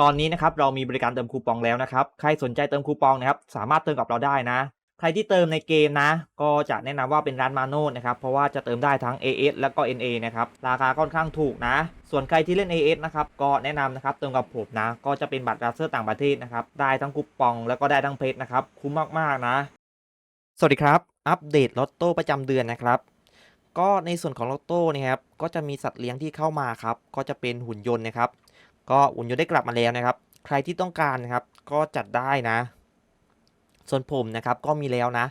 ตอนนี้นะครับเรามีบริการเติมคูปองแล้วนะครับ ใครสนใจเติมคูปองนะครับสามารถเติมกับเราได้นะ ใครที่เติมในเกมนะ ก็จะแนะนำว่าเป็นร้านมาโน่นะครับ เพราะว่าจะเติมได้ทั้ง AS แล้วก็ NA นะครับ ราคาค่อนข้างถูกนะ ส่วนใครที่เล่น AS นะครับ ก็แนะนำนะครับเติมกับผมนะ ก็จะเป็นบัตรราเซอร์ต่างประเทศนะครับ ได้ทั้งคูปองแล้วก็ได้ทั้งเพชรนะครับ คุ้มมากๆนะ สวัสดีครับ อัปเดตลอตโต้ประจำเดือนนะครับก็ในส่วนของลอตโต้นะครับก็จะมีสัตว์เลี้ยงที่เข้ามาครับก็จะเป็นหุ่นยนต์นะครับ ก็หุ่นยนต์ได้กลับมาแล้วนะครับ ใครที่ต้องการนะครับ ก็จัดได้นะ ส่วนผมนะครับก็มีแล้วนะ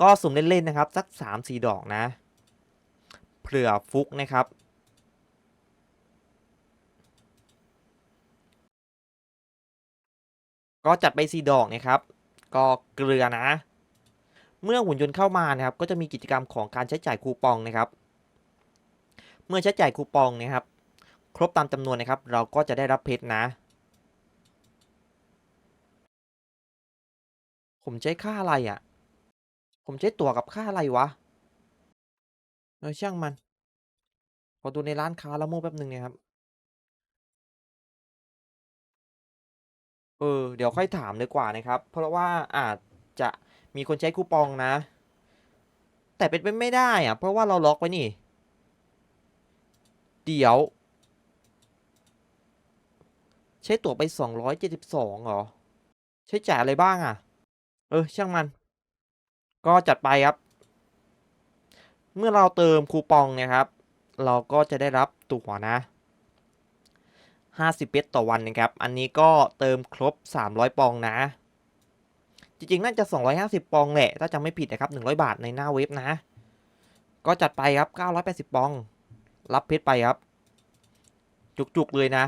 ก็สุ่มเล่นๆนะครับ สัก 3-4 ดอกนะเผื่อฟุกนะครับก็จัดไป4ดอกนะครับ ก็เกลือนะ เมื่อหุ่นยนต์เข้ามานะครับ ก็จะมีกิจกรรมของการใช้จ่ายคูปองนะครับ เมื่อใช้จ่ายคูปองนะครับ ครบตามจำนวนนะครับ เราก็จะได้รับเพชรนะ ผมใช้ค่าอะไรอะ่ะ ผมใช้ตั๋วกับค่าอะไรวะเออช่างมัน ขอดูในร้านค้าละโมบแป๊บหนึ่งนะครับ เออ เดี๋ยวค่อยถามดีกว่านะครับ เพราะว่าอาจจะมีคนใช้คูปองนะ แต่เป็นไปไม่ได้อะเพราะว่าเราล็อกไว้นี่ เดี๋ยว ช้ตั๋วไป 272เหรอ ใช้จ่ายอะไรบ้างอะ เออ ช่างมัน ก็จัดไปครับ เมื่อเราเติมคูปองเนะครับ เราก็จะได้รับตั๋วนะ 50เพชรต่อวันนะครับ อันนี้ก็เติมครบ 300 ปองนะ จริงๆ น่าจะ 250 ปองแหละ ถ้าจำไม่ผิดนะครับ 100 บาทในหน้าเว็บนะ ก็จัดไปครับ 980 ปอง รับเพชรไปครับ จุกๆ เลยนะ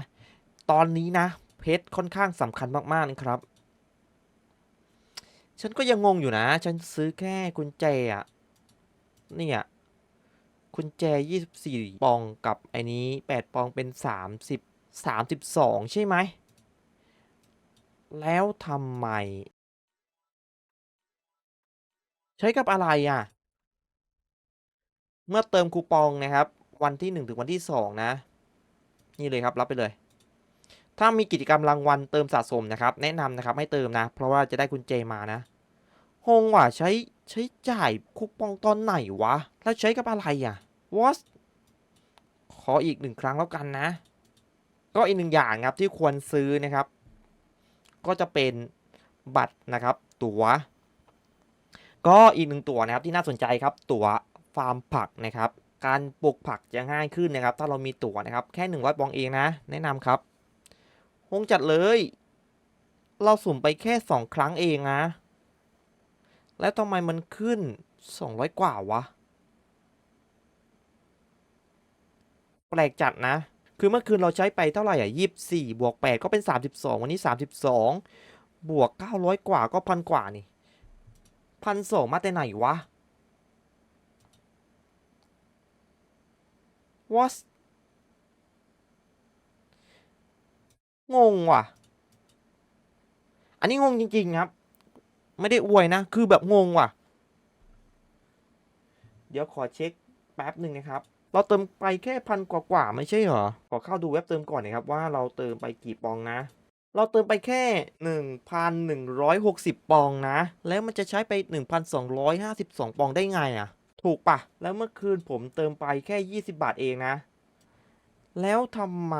ตอนนี้นะ เพชรค่อนข้างสำคัญมากๆนะครับ ฉันก็ยังงงอยู่นะ ฉันซื้อแค่กุญแจอะเนี่ยกุญแจ 24 ปองกับไอ้นี้ 8 ปองเป็น 30 32 ใช่ไหม แล้วทำไม ใช้กับอะไรอะ เมื่อเติมคูปองนะครับ วันที่ 1 ถึงวันที่ 2 นะ นี่เลยครับ รับไปเลย ถ้ามีกิจกรรมรางวัลเติมสะสมนะครับ แนะนำนะครับให้เติมนะ เพราะว่าจะได้กุญแจมานะฮงว่ะใช้ใช้จ่ายคูปองตอนไหนวะ แล้วใช้กับอะไรอะ what ขออีกหนึ่งครั้งแล้วกันนะ ก็อีกหนึ่งอย่างครับที่ควรซื้อนะครับ ก็จะเป็นบัตรนะครับ ตัว๋ว ก็อีกหนึ่งตั๋วนะครับที่น่าสนใจครับ ตั๋วฟาร์มผักนะครับ การปลูกผักจะง่ายขึ้นนะครับ ถ้าเรามีตั๋วนะครับ แค่100ปองเองนะ แนะนำครับ คงจัดเลย เราสุ่มไปแค่2ครั้งเองนะ แล้วทำไมมันขึ้น200กว่าวะ แปลกจัดนะ คือเมื่อคืนเราใช้ไปเท่าไหร่อะยี่สี่บวกแปดก็เป็นสามสิบสองวันนี้สามสิบสองบวกเก้าร้อยกว่าก็พันกว่านี่พันสองมาแต่ไหนวะ what งงว่ะ อันนี้งงจริง ๆ ครับ ไม่ได้อวยนะ คือแบบงงว่ะ เดี๋ยวขอเช็คแป๊บหนึ่งนะครับ เราเติมไปแค่พันกว่าๆไม่ใช่เหรอ ขอเข้าดูเว็บเติมก่อนนะครับว่าเราเติมไปกี่ปองนะ เราเติมไปแค่ 1,160 ปองนะ แล้วมันจะใช้ไป 1,252 ปองได้ไงอะ่ะ ถูกปะ แล้วเมื่อคืนผมเติมไปแค่ 20 บาทเองนะ แล้วทำไม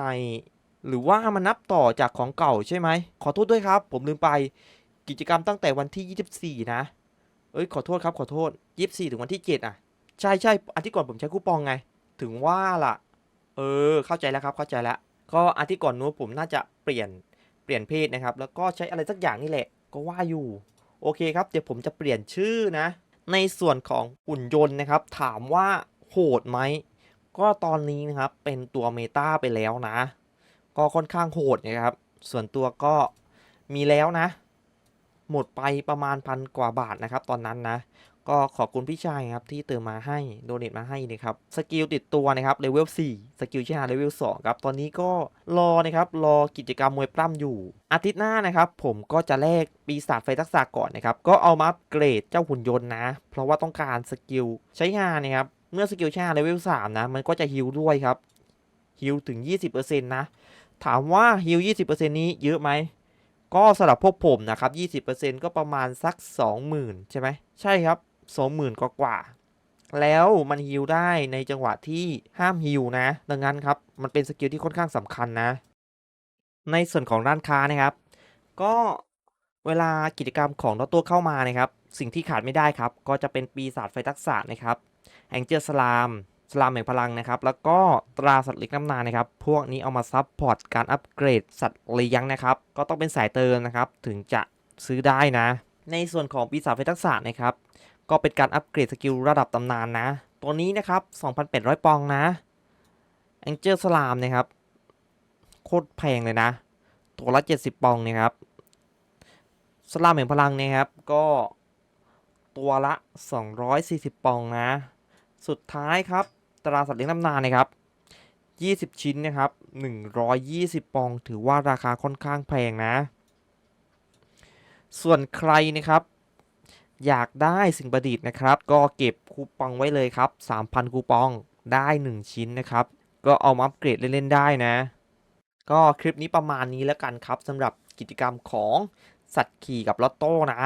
หรือว่ามันนับต่อจากของเก่าใช่ไหม ขอโทษด้วยครับ ผมลืมไปกิจกรรมตั้งแต่วันที่ 24 นะ เอ้ยขอโทษครับขอโทษ 24 ถึงวันที่ 7 อะ ใช่ใช่อาทิตย์ก่อนผมใช้คูปองไง ถึงว่าล่ะ เออ เข้าใจแล้วครับเข้าใจแล้ว ก็อาทิตย์ก่อนนู้นผมน่าจะเปลี่ยนเปลี่ยนเพศนะครับ แล้วก็ใช้อะไรสักอย่างนี่แหละ ก็ว่าอยู่ โอเคครับ เดี๋ยวผมจะเปลี่ยนชื่อนะ ในส่วนของหุ่นยนต์นะครับ ถามว่าโหดไหม ก็ตอนนี้นะครับเป็นตัวเมตาไปแล้วนะ ก็ค่อนข้างโหดนะครับ ส่วนตัวก็มีแล้วนะ หมดไปประมาณพันกว่าบาทนะครับ ตอนนั้นนะ ก็ขอบคุณพี่ชายครับที่เติมมาให้โดเนทมาให้นะครับ สกิลติดตัวนะครับเลเวล4สกิลชาเลเวล2ครับ ตอนนี้ก็รอนะครับ รอกิจกรรมมวยปล้ำอยู่ อาทิตย์หน้านะครับ ผมก็จะแลกปีศาจไฟทักษะก่อนนะครับ ก็เอามาอัปเกรดเจ้าหุ่นยนต์นะ เพราะว่าต้องการสกิลใช้งานนะครับ เมื่อสกิลชาเลเวล3นะ มันก็จะฮิลด้วยครับฮิลถึง 20%นะ ถามว่าฮิล20%นี้เยอะไหม ก็สำหรับพวกผมนะครับ 20%ก็ประมาณสัก 20,000 ใช่ไหม ใช่ครับ 20,000 กว่ากว่า แล้วมันฮิลได้ในจังหวะที่ห้ามฮิลนะ ดังนั้นครับ มันเป็นสกิลที่ค่อนข้างสำคัญนะ ในส่วนของร้านค้านะครับ ก็เวลากิจกรรมของดอตัวเข้ามานะครับ สิ่งที่ขาดไม่ได้ครับ ก็จะเป็นปีศาจไฟทักษะนะครับแองเจิลสลาม สลามแห่งพลังนะครับ แล้วก็ตราสัตว์เล็กน้ำนานนะครับ พวกนี้เอามาซับพอร์ตการอัปเกรดสัตว์เลี้ยงนะครับ ก็ต้องเป็นสายเติมนะครับ ถึงจะซื้อได้นะ ในส่วนของปีศาจไฟทักษะนะครับ ก็เป็นการอัปเกรดสกิลระดับตำนานนะ ตัวนี้นะครับ 2,800 ปองนะแองเจิลสลามนะครับ โคตรแพงเลยนะ ตัวละ 70 ปองนะครับ สลามแห่งพลังนี่ยครับ ก็ตัวละ 240 ปองนะ สุดท้ายครับ ตราสัตว์เลี้ยงน้ำนานนะครับ 20 ชิ้นนะครับ 120 ปอง ถือว่าราคาค่อนข้างแพงนะ ส่วนใครนะครับ อยากได้สิ่งประดิษฐ์นะครับ ก็เก็บคูปองไว้เลยครับ 3,000 คูปองได้ 1 ชิ้นนะครับ ก็เอามาอัปเกรดเล่นๆได้นะ ก็คลิปนี้ประมาณนี้แล้วกันครับสำหรับกิจกรรมของสัตว์ขี่กับลอตโต้นะ